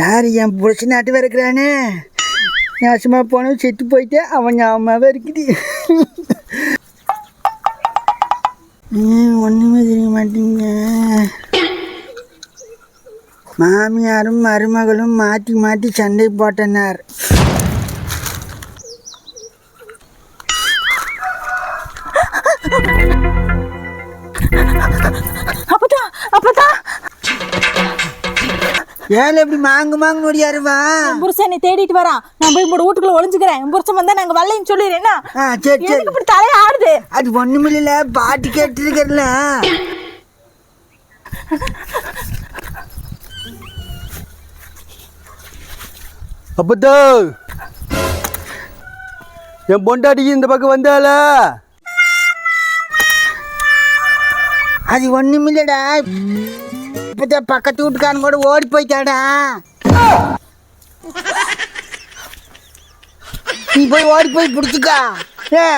யார் என் புருஷன் நாட்டு இருக்கிறானே? நாசமா போனவன் செத்து போயிட்டு அவன் ஞாபகமாகவே இருக்குது. ஒன்றுமே தெரிய மாட்டேங்க மாமியாரும் மருமகளும் மாற்றி மாற்றி சண்டை போட்டனர். அப்பதான் அப்பதான் ஏன் இப்படி மாங்கு மாங்கு நொடியாருவா புருஷன் என்னை தேடிட்டு வரான் நான் போய் உங்களோட வீட்டுக்குள்ள ஒளிஞ்சுக்கிறேன். என் புருஷன் வந்தா நாங்க வரலைன்னு சொல்லிடுறேன்னா ஆ சரி சரி. எதுக்கு இப்படி தலையை ஆடுது? அது ஒண்ணுமில்ல பாட்டு கேட்டுருக்கல அப்பத்தோ. என் பொண்டாட்டிக்கு இந்த பக்கம் வந்தால அது ஒண்ணுமில்லடா இப்பதான் பக்கத்து வீட்டுக்காரன் கூட ஓடி போயிட்டாடா. நீ போய் ஓடி போய் பிடிச்சிக்கா. ஏ.